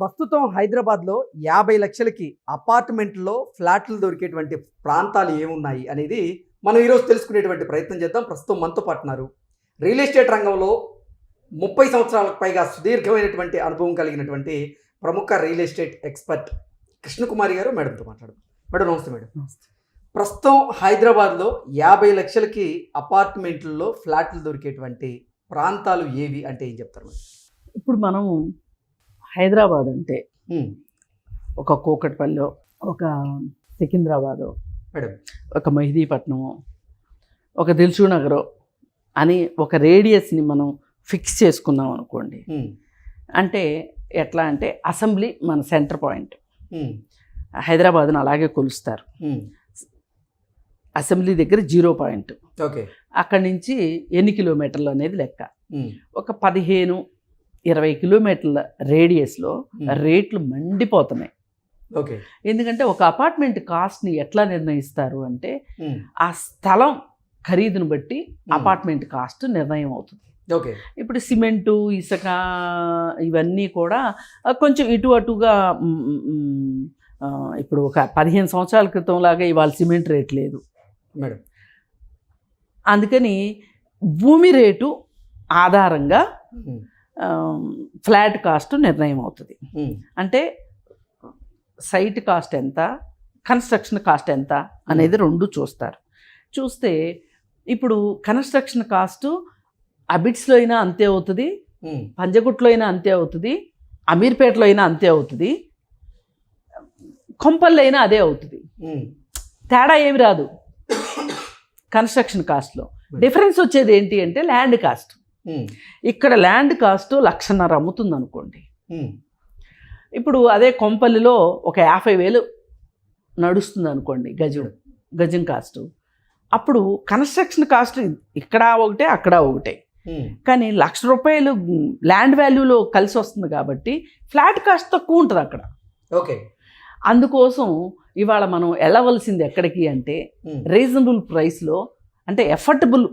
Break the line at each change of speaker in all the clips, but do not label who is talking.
ప్రస్తుతం హైదరాబాద్లో యాభై లక్షలకి అపార్ట్మెంట్లో ఫ్లాట్లు దొరికేటువంటి ప్రాంతాలు ఏమున్నాయి అనేది మనం ఈరోజు తెలుసుకునేటువంటి ప్రయత్నం చేద్దాం. ప్రస్తుతం మనతో పాటున్నారు రియల్ ఎస్టేట్ రంగంలో ముప్పై సంవత్సరాలకు పైగా సుదీర్ఘమైనటువంటి అనుభవం కలిగినటువంటి ప్రముఖ రియల్ ఎస్టేట్ ఎక్స్పర్ట్ కృష్ణకుమారి గారు మేడంతో మాట్లాడదాం. మేడం నమస్తే మేడం. ప్రస్తుతం హైదరాబాద్లో యాభై లక్షలకి అపార్ట్మెంట్లలో ఫ్లాట్లు దొరికేటువంటి ప్రాంతాలు ఏవి అంటే ఏం చెప్తారు మేడం?
ఇప్పుడు మనం హైదరాబాద్ అంటే ఒక కూకట్పల్లి ఒక సికింద్రాబాదు ఒక మెహదీపట్నము ఒక దిల్సు నగరు అని ఒక రేడియస్ని మనం ఫిక్స్ చేసుకున్నాం అనుకోండి. అంటే ఎట్లా అంటే అసెంబ్లీ మన సెంటర్ పాయింట్. హైదరాబాద్ను అలాగే కొలుస్తారు. అసెంబ్లీ దగ్గర జీరో పాయింట్.
ఓకే.
అక్కడి నుంచి ఎన్ని కిలోమీటర్లు అనేది లెక్క. ఒక పదిహేను ఇరవై కిలోమీటర్ల రేడియస్లో. రేట్లు మండిపోతున్నాయి.
ఓకే.
ఎందుకంటే ఒక అపార్ట్మెంట్ కాస్ట్ని ఎట్లా నిర్ణయిస్తారు అంటే ఆ స్థలం ఖరీదును బట్టి. అపార్ట్మెంట్ కాస్ట్ నిర్ణయం అవుతుంది.
ఓకే.
ఇప్పుడు సిమెంటు ఇసుక ఇవన్నీ కూడా కొంచెం ఇటు అటుగా ఇప్పుడు ఒక పదిహేను సంవత్సరాల క్రితం లాగా ఇవాళ సిమెంట్ రేట్ లేదు.
మేడం.
అందుకని భూమి రేటు ఆధారంగా ఫ్లాట్ కాస్ట్ నిర్ణయం అవుతుంది. అంటే సైట్ కాస్ట్ ఎంత కన్స్ట్రక్షన్ కాస్ట్ ఎంత అనేది రెండు చూస్తారు. చూస్తే ఇప్పుడు కన్స్ట్రక్షన్ కాస్ట్ అబిట్స్లో అయినా అంతే అవుతుంది పంజగుట్లో అయినా అంతే అవుతుంది అమీర్పేటలో అయినా అంతే అవుతుంది కొంపల్లో అయినా అదే అవుతుంది. తేడా ఏమి రాదు. కన్స్ట్రక్షన్ కాస్ట్లో. డిఫరెన్స్ వచ్చేది ఏంటి అంటే ల్యాండ్ కాస్ట్. ఇక్కడ ల్యాండ్ కాస్ట్ లక్షన్నర అమ్ముతుంది అనుకోండి ఇప్పుడు అదే కొంపల్లిలో ఒక యాభై వేలు నడుస్తుంది అనుకోండి గజం గజం కాస్ట్. అప్పుడు కన్స్ట్రక్షన్ కాస్ట్ ఇక్కడ ఒకటే అక్కడ ఒకటే. కానీ లక్ష రూపాయలు ల్యాండ్ వాల్యూలో కలిసి వస్తుంది కాబట్టి ఫ్లాట్ కాస్ట్ తక్కువ ఉంటుంది అక్కడ.
ఓకే.
అందుకోసం ఇవాళ మనం వెళ్ళవలసింది ఎక్కడికి అంటే రీజనబుల్ ప్రైస్లో అంటే ఎఫర్టబుల్.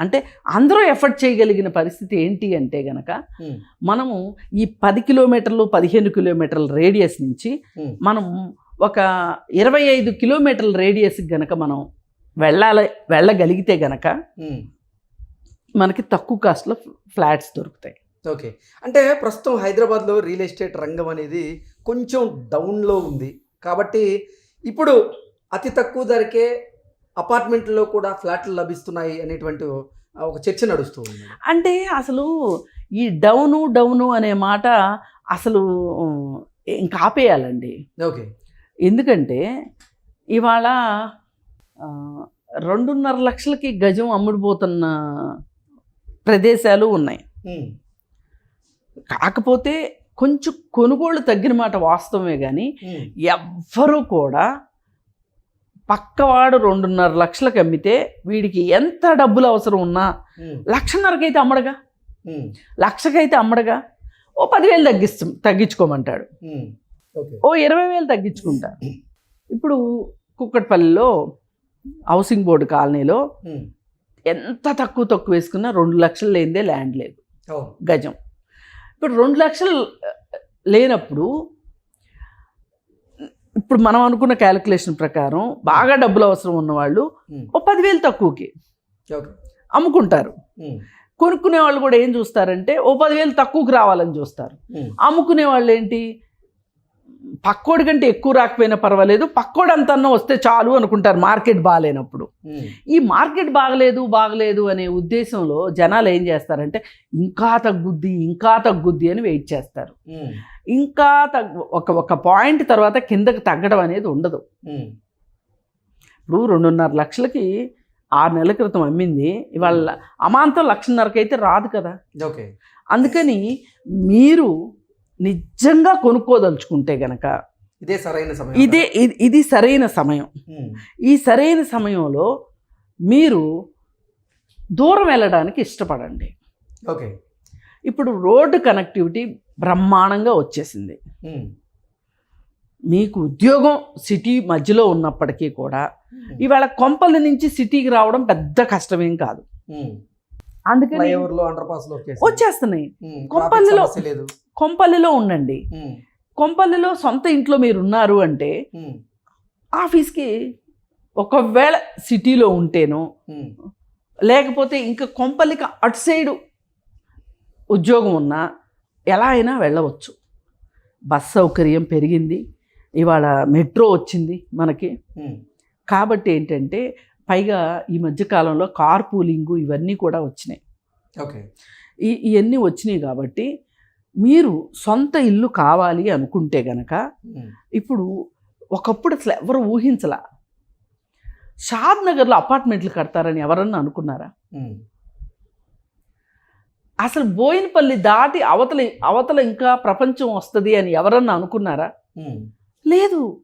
అంటే అందరూ ఎఫర్ట్ చేయగలిగిన పరిస్థితి ఏంటి అంటే గనక మనము ఈ పది కిలోమీటర్లు పదిహేను కిలోమీటర్ల రేడియస్ నుంచి మనం ఒక ఇరవై ఐదు కిలోమీటర్ల రేడియస్కి గనక మనం వెళ్ళాలి వెళ్ళగలిగితే గనక మనకి తక్కువ కాస్ట్లో ఫ్లాట్స్ దొరుకుతాయి.
ఓకే. అంటే ప్రస్తుతం హైదరాబాద్లో రియల్ ఎస్టేట్ రంగం అనేది కొంచెం డౌన్లో ఉంది. కాబట్టి ఇప్పుడు అతి తక్కువ ధరకే అపార్ట్మెంట్లో కూడా ఫ్లాట్లు లభిస్తున్నాయి అనేటువంటి ఒక చర్చ నడుస్తూ ఉంది.
అంటే అసలు ఈ డౌను డౌను అనే మాట అసలు ఇంకా ఆపేయాలండి.
ఓకే.
ఎందుకంటే ఇవాళ రెండున్నర లక్షలకి గజం అమ్ముడుపోతున్న ప్రదేశాలు ఉన్నాయి. కాకపోతే కొంచెం కొనుగోళ్ళు తగ్గిన మాట వాస్తవమే కానీ ఎవ్వరూ కూడా పక్కవాడు రెండున్నర లక్షలకు అమ్మితే వీడికి ఎంత డబ్బులు అవసరం ఉన్నా లక్షన్నరకైతే అమ్మడగా? లక్షకైతే అమ్మడగా? ఓ పదివేలు తగ్గిస్తు తగ్గించుకోమంటాడు. ఓ ఇరవై వేలు తగ్గించుకుంటా. ఇప్పుడు కుక్కట్పల్లిలో హౌసింగ్ బోర్డు కాలనీలో ఎంత తక్కువ తక్కువ వేసుకున్నా రెండు లక్షలు లేనిదే ల్యాండ్ లేదు. గజం. ఇప్పుడు రెండు లక్షలు లేనప్పుడు ఇప్పుడు మనం అనుకున్న క్యాలిక్యులేషన్ ప్రకారం బాగా డబ్బులు అవసరం ఉన్నవాళ్ళు
ఉమ్,
ఓ పదివేలు తక్కువకి అమ్ముకుంటారు.
ఉమ్,
కొనుక్కునే వాళ్ళు కూడా ఏం చూస్తారంటే ఓ పదివేలు తక్కువకి రావాలని చూస్తారు.
ఉమ్,
అమ్ముకునే వాళ్ళు ఏంటి? పక్కోడి కంటే ఎక్కువ రాకపోయినా పర్వాలేదు పక్కోడు అంతన్నా వస్తే చాలు అనుకుంటారు మార్కెట్ బాగాలేనప్పుడు. ఈ మార్కెట్ బాగలేదు బాగలేదు అనే ఉద్దేశంలో జనాలు ఏం చేస్తారంటే ఇంకా తగ్గుద్ది ఇంకా తగ్గుద్ది అని వెయిట్ చేస్తారు. ఇంకా తగ్గు ఒక ఒక పాయింట్ తర్వాత కిందకి తగ్గడం అనేది ఉండదు. ఇప్పుడు రెండున్నర లక్షలకి ఆరు నెలల క్రితం అమ్మింది. ఇవాళ అమాంతం లక్షన్నరకి అయితే రాదు కదా.
ఓకే.
అందుకని మీరు నిజంగా కొనుక్కోదలుచుకుంటే గనక
ఇదే సరైన సమయం
ఇదే ఇది- ఇది సరైన సమయం. ఈ సరైన సమయంలో మీరు దూరం వెళ్ళడానికి ఇష్టపడండి.
ఓకే.
ఇప్పుడు రోడ్డు కనెక్టివిటీ బ్రహ్మాండంగా వచ్చేసింది. మీకు ఉద్యోగం సిటీ మధ్యలో ఉన్నప్పటికీ కూడా ఇవాళ కొంపల నుంచి సిటీకి రావడం పెద్ద కష్టమేం కాదు. అందుకని వచ్చేస్తున్నాయి. కొంపల్లిలో- కొంపల్లిలో ఉండండి. కొంపల్లిలో సొంత ఇంట్లో మీరు ఉన్నారు అంటే ఆఫీస్కి ఒకవేళ సిటీలో ఉంటేనో లేకపోతే ఇంకా కొంపల్లికి అటు సైడు ఉద్యోగం ఉన్నా ఎలా అయినా వెళ్ళవచ్చు. బస్ సౌకర్యం పెరిగింది. ఇవాళ మెట్రో వచ్చింది మనకి. కాబట్టి ఏంటంటే పైగా ఈ మధ్యకాలంలో కార్ పూలింగు ఇవన్నీ కూడా వచ్చినాయి.
ఓకే.
ఈ ఇవన్నీ వచ్చినాయి కాబట్టి మీరు సొంత ఇల్లు కావాలి అనుకుంటే గనక ఇప్పుడు ఒకప్పుడు అసలు ఎవరు ఊహించలా. షాద్ నగర్లో అపార్ట్మెంట్లు కడతారని ఎవరన్నా అనుకున్నారా? అసలు బోయినపల్లి దాటి అవతల అవతల ఇంకా ప్రపంచం వస్తుంది అని ఎవరన్నా అనుకున్నారా? లేదు.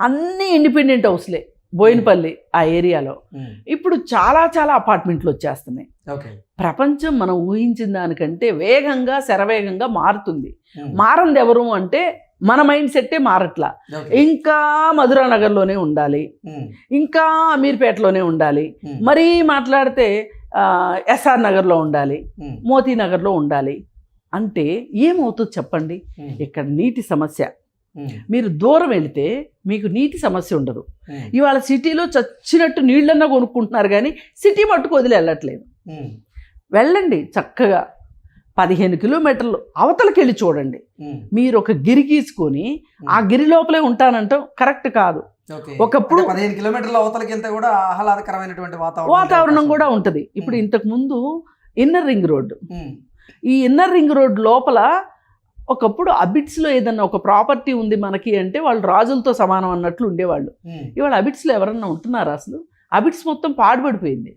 అన్నీ ఇండిపెండెంట్ హౌస్లే బోయినపల్లి ఆ ఏరియాలో. ఇప్పుడు చాలా చాలా అపార్ట్మెంట్లు వచ్చేస్తున్నాయి. ప్రపంచం మనం ఊహించిన దానికంటే వేగంగా శరవేగంగా మారుతుంది. మారంది ఎవరు అంటే మన మైండ్ సెట్టే మారట్లా. ఇంకా మధురా నగర్లోనే ఉండాలి. ఇంకా అమీర్పేటలోనే ఉండాలి. మరీ మాట్లాడితే ఎస్ఆర్ నగర్లో ఉండాలి మోతీ నగర్లో ఉండాలి అంటే ఏమవుతుంది చెప్పండి? ఇక్కడ నీటి సమస్య. మీరు దూరం వెళితే మీకు నీటి సమస్య ఉండదు. ఇవాళ సిటీలో చచ్చినట్టు నీళ్ళన్నా కొనుక్కుంటున్నారు కానీ సిటీ మట్టుకు వదిలి వెళ్ళట్లేదు. వెళ్ళండి చక్కగా. పదిహేను కిలోమీటర్లు అవతలకి వెళ్ళి చూడండి మీరు ఒక గిరి గీసుకొని ఆ గిరి లోపలే ఉంటానంటాం? కరెక్ట్ కాదు. ఒకప్పుడు-
పదిహేను కిలోమీటర్ల అవతలకి వెళ్తే కూడా ఆహ్లాదకరమైనటువంటి వాతావరణం
వాతావరణం కూడా ఉంటుంది. ఇప్పుడు
ఉమ్.
ఇంతకు ముందు ఇన్నర్ రింగ్ రోడ్డు.
ఉమ్,
ఈ ఇన్నర్ రింగ్ రోడ్ లోపల ఒకప్పుడు అబిట్స్లో ఏదన్నా ఒక ప్రాపర్టీ ఉంది మనకి అంటే వాళ్ళు రాజులతో సమానం అన్నట్లు ఉండేవాళ్ళు.
ఉమ్,
ఇవాళ అబిట్స్లో ఎవరన్నా ఉంటున్నారా అసలు? అబిట్స్ మొత్తం పాడుపడిపోయింది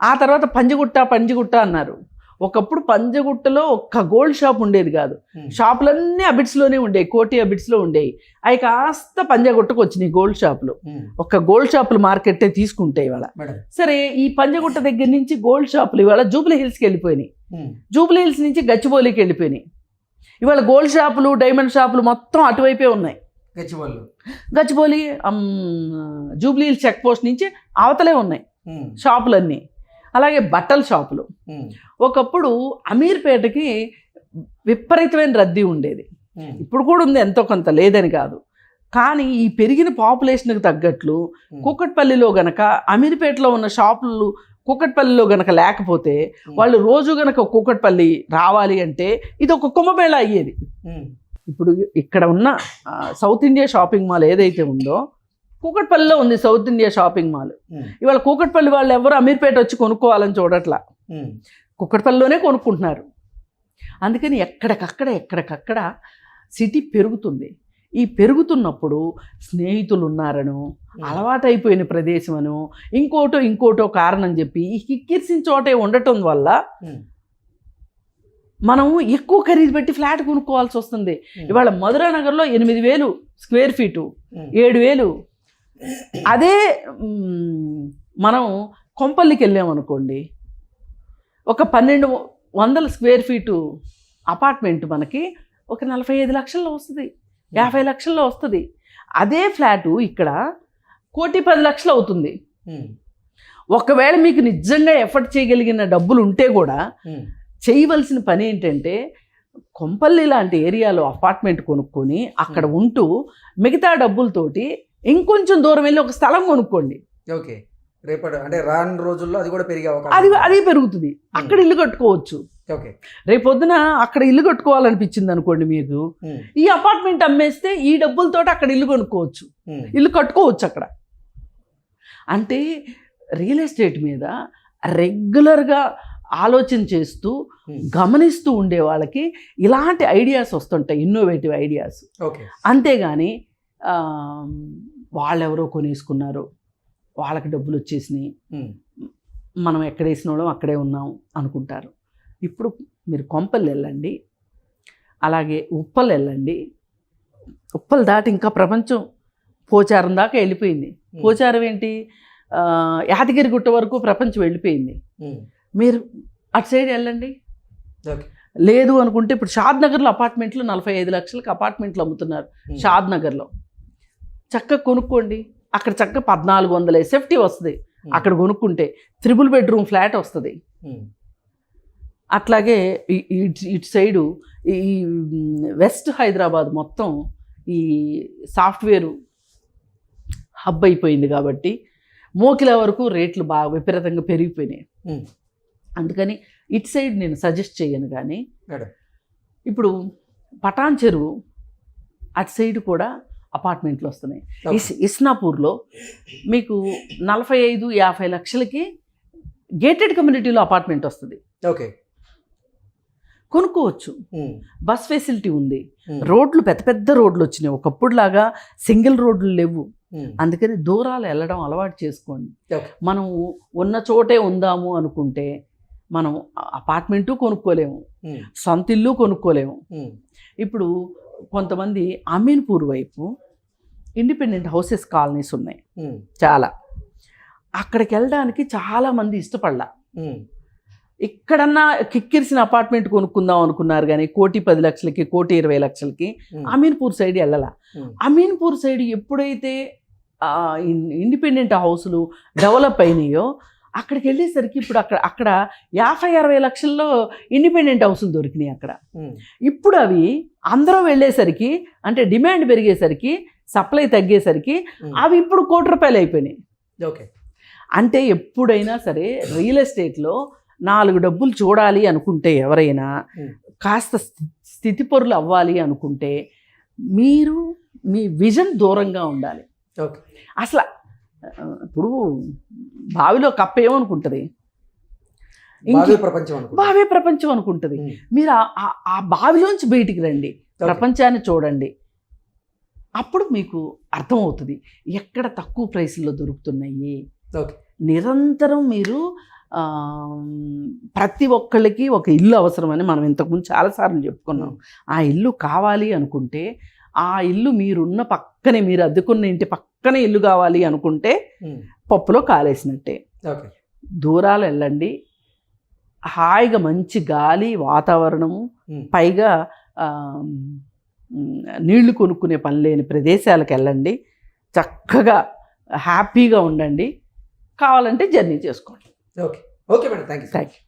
ఆ తర్వాత పంజగుట్ట పంజగుట్ట అన్నారు. ఒకప్పుడు పంజగుట్టలో ఒక్క గోల్డ్ షాప్ ఉండేది కాదు. షాపులన్నీ అబిట్స్లోనే ఉండేవి కోటి అబిట్స్లో ఉండేవి. అవి కాస్త పంజగుట్టకు వచ్చినాయి గోల్డ్ షాపులు. ఒక్క గోల్డ్ షాపులు మార్కెట్టే తీసుకుంటే ఇవాళ. సరే ఈ పంజగుట్ట దగ్గర నుంచి గోల్డ్ షాపులు ఇవాళ జూబ్లీ హిల్స్కి వెళ్ళిపోయినాయి. జూబ్లీ హిల్స్ నుంచి గచ్చిబౌలికి వెళ్ళిపోయినాయి. ఇవాళ గోల్డ్ షాపులు డైమండ్ షాపులు మొత్తం అటువైపే ఉన్నాయి. Gachibowli. Um, Jubilee Hills check post నుంచి అవతలే ఉన్నాయి. షాపులన్నీ. అలాగే బట్టల షాపులు. ఒకప్పుడు అమీర్పేటకి విపరీతమైన రద్దీ ఉండేది. ఇప్పుడు కూడా ఉంది ఎంతో కొంత లేదని కాదు. కానీ ఈ పెరిగిన పాపులేషన్కి తగ్గట్లు కూకట్పల్లిలో గనక అమీర్పేటలో ఉన్న షాపులు కూకట్పల్లిలో గనక లేకపోతే వాళ్ళు రోజు గనక కూకట్పల్లి రావాలి అంటే ఇది ఒక కుంభమేళ అయ్యేది. ఇప్పుడు ఇక్కడ ఉన్న సౌత్ ఇండియా షాపింగ్ మాల్ ఏదైతే ఉందో కూకట్పల్లిలో ఉంది సౌత్ ఇండియా షాపింగ్ మాల్. ఇవాళ కూకట్పల్లి వాళ్ళు ఎవరు అమీర్పేట వచ్చి కొనుక్కోవాలని చూడట్లా. కుక్కడపల్లిలోనే కొనుక్కుంటున్నారు. అందుకని ఎక్కడికక్కడ ఎక్కడికక్కడ సిటీ పెరుగుతుంది. ఈ పెరుగుతున్నప్పుడు స్నేహితులు ఉన్నారను అలవాటైపోయిన ప్రదేశమను ఇంకోటో ఇంకోటో కారణం చెప్పి ఈ కిక్కిరిసిన చోటే ఉండటం వల్ల మనం ఎక్కువ ఖరీదు పెట్టి ఫ్లాట్ కొనుక్కోవాల్సి వస్తుంది. ఇవాళ మధురా నగర్లో ఎనిమిది వేలు స్క్వేర్ ఫీటు ఏడు వేలు. అదే మనం కొంపల్లికి వెళ్ళామనుకోండి ఒక పన్నెండు వందల స్క్వేర్ ఫీటు అపార్ట్మెంట్ మనకి ఒక నలభై ఐదు లక్షల్లో వస్తుంది. యాభై లక్షల్లో వస్తుంది. అదే ఫ్లాటు ఇక్కడ కోటి పది లక్షలు అవుతుంది. ఒకవేళ మీకు నిజంగా ఎఫర్ట్ చేయగలిగిన డబ్బులు ఉంటే కూడా చేయవలసిన పని ఏంటంటే కొంపల్లి లాంటి ఏరియాలో అపార్ట్మెంట్ కొనుక్కొని అక్కడ ఉంటూ మిగతా డబ్బులతోటి ఇంకొంచెం దూరం వెళ్ళి ఒక స్థలం కొనుక్కోండి.
ఓకే. రేపటి అంటే రాను రోజుల్లో అది కూడా పెరిగే అవకాశం
అది. అది పెరుగుతుంది. అక్కడ ఇల్లు కట్టుకోవచ్చు.
ఓకే.
రేపొద్దున అక్కడ ఇల్లు కట్టుకోవాలనిపించింది అనుకోండి మీకు ఈ అపార్ట్మెంట్ అమ్మేస్తే ఈ డబ్బులతోటి అక్కడ ఇల్లు కొనుక్కోవచ్చు. ఇల్లు కట్టుకోవచ్చు అక్కడ. అంటే రియల్ ఎస్టేట్ మీద రెగ్యులర్గా ఆలోచన చేస్తూ గమనిస్తూ ఉండే వాళ్ళకి ఇలాంటి ఐడియాస్ వస్తుంటాయి ఇన్నోవేటివ్ ఐడియాస్.
ఓకే.
అంతేగాని వాళ్ళెవరో కొనేసుకున్నారు వాళ్ళకి డబ్బులు వచ్చేసినాయి. మనం ఎక్కడ వేసిన వాళ్ళం అక్కడే ఉన్నాం అనుకుంటారు. ఇప్పుడు మీరు కొంపలు వెళ్ళండి. అలాగే ఉప్పలు వెళ్ళండి. ఉప్పలు దాటి ఇంకా ప్రపంచం పోచారం దాకా వెళ్ళిపోయింది. పోచారం ఏంటి? యాదగిరి గుట్ట వరకు ప్రపంచం వెళ్ళిపోయింది. మీరు అటు సైడ్ వెళ్ళండి. లేదు అనుకుంటే ఇప్పుడు షాద్ నగర్లో అపార్ట్మెంట్లు నలభై ఐదు లక్షలకి అపార్ట్మెంట్లు అమ్ముతున్నారు షాద్ నగర్లో. చక్కగా కొనుక్కోండి. అక్కడ చక్కగా పద్నాలుగు వందల ఎస్ఎఫ్టీ వస్తుంది.
ఉమ్,
అక్కడ కొనుక్కుంటే త్రిబుల్ బెడ్రూమ్ ఫ్లాట్ వస్తుంది.
ఉమ్,
అట్లాగే ఇటు ఇటు సైడు ఈ వెస్ట్ హైదరాబాద్ మొత్తం ఈ సాఫ్ట్వేర్ హబ్ అయిపోయింది కాబట్టి మోకిల వరకు రేట్లు బాగా విపరీతంగా పెరిగిపోయినాయి.
ఉమ్. అందుకని
ఇటు సైడ్ నేను సజెస్ట్ చేయను కానీ ఇప్పుడు పటాన్ చెరువు అటు సైడ్ కూడా అపార్ట్మెంట్లు వస్తున్నాయి. ఇస్ ఇస్నాపూర్లో మీకు నలభై ఐదు యాభై లక్షలకి గేటెడ్ కమ్యూనిటీలో అపార్ట్మెంట్ వస్తుంది
ఓకే
కొనుక్కోవచ్చు. బస్ ఫెసిలిటీ ఉంది. రోడ్లు పెద్ద పెద్ద రోడ్లు వచ్చినాయి ఒకప్పుడు లాగా సింగిల్ రోడ్లు లేవు. అందుకని దూరాలు వెళ్ళడం అలవాటు చేసుకోండి. మనం ఉన్న చోటే ఉందాము అనుకుంటే మనం అపార్ట్మెంటు కొనుక్కోలేము. సొంత ఇల్లు కొనుక్కోలేము. ఇప్పుడు కొంతమంది అమీన్పూర్ వైపు ఇండిపెండెంట్ హౌసెస్ కాలనీస్ ఉన్నాయి. చాలా అక్కడికి వెళ్ళడానికి చాలామంది ఇష్టపడలా
ఉమ్.
ఇక్కడన్నా కిక్కిరిసిన అపార్ట్మెంట్ కొనుక్కుందాం అనుకున్నారు కానీ కోటి పది లక్షలకి కోటి ఇరవై లక్షలకి. అమీన్పూర్ సైడ్ వెళ్ళాల. అమీన్పూర్ సైడ్ ఎప్పుడైతే ఇండిపెండెంట్ హౌస్లు డెవలప్ అయినాయో అక్కడికి వెళ్ళేసరికి ఇప్పుడు అక్కడ అక్కడ యాభై అరవై లక్షల్లో ఇండిపెండెంట్ హౌసులు దొరికినాయి అక్కడ. ఇప్పుడు అవి అందరూ వెళ్ళేసరికి అంటే డిమాండ్ పెరిగేసరికి సప్లై తగ్గేసరికి. అవి ఇప్పుడు కోటి రూపాయలు అయిపోయినాయి
ఓకే
అంటే ఎప్పుడైనా సరే రియల్ ఎస్టేట్లో నాలుగు డబ్బులు చూడాలి అనుకుంటే ఎవరైనా. కాస్త స్థి- స్థితిపరులు అవ్వాలి అనుకుంటే మీరు మీ విజన్ దూరంగా ఉండాలి
ఓకే
అసలు ఇప్పుడు బావిలో కప్ప ఏమనుకుంటుంది?
బావి ప్రపంచం అనుకుంటా
బావే ప్రపంచం అనుకుంటుంది. మీరు ఆ- బావిలోంచి బయటికి రండి. ప్రపంచాన్ని చూడండి. అప్పుడు మీకు అర్థమవుతుంది ఎక్కడ తక్కువ ప్రైస్లో దొరుకుతున్నాయి. నిరంతరం మీరు ప్రతి ఒక్కళ్ళకి ఒక ఇల్లు అవసరమని మనం ఇంతకుముందు చాలాసార్లు చెప్పుకున్నాం. ఆ ఇల్లు కావాలి అనుకుంటే ఆ ఇల్లు మీరున్న పక్కనే మీరు అద్దెకున్న ఇంటి పక్కనే ఇల్లు కావాలి అనుకుంటే. పప్పులో కాలేసినట్టే.
ఓకే.
దూరాలు వెళ్ళండి. హాయిగా మంచి గాలి వాతావరణము. పైగా నీళ్ళు కొనుక్కునే పని లేని ప్రదేశాలకు వెళ్ళండి. చక్కగా హ్యాపీగా ఉండండి. కావాలంటే జర్నీ చేసుకోండి.
Okay. Okay madam. Thank you
thank you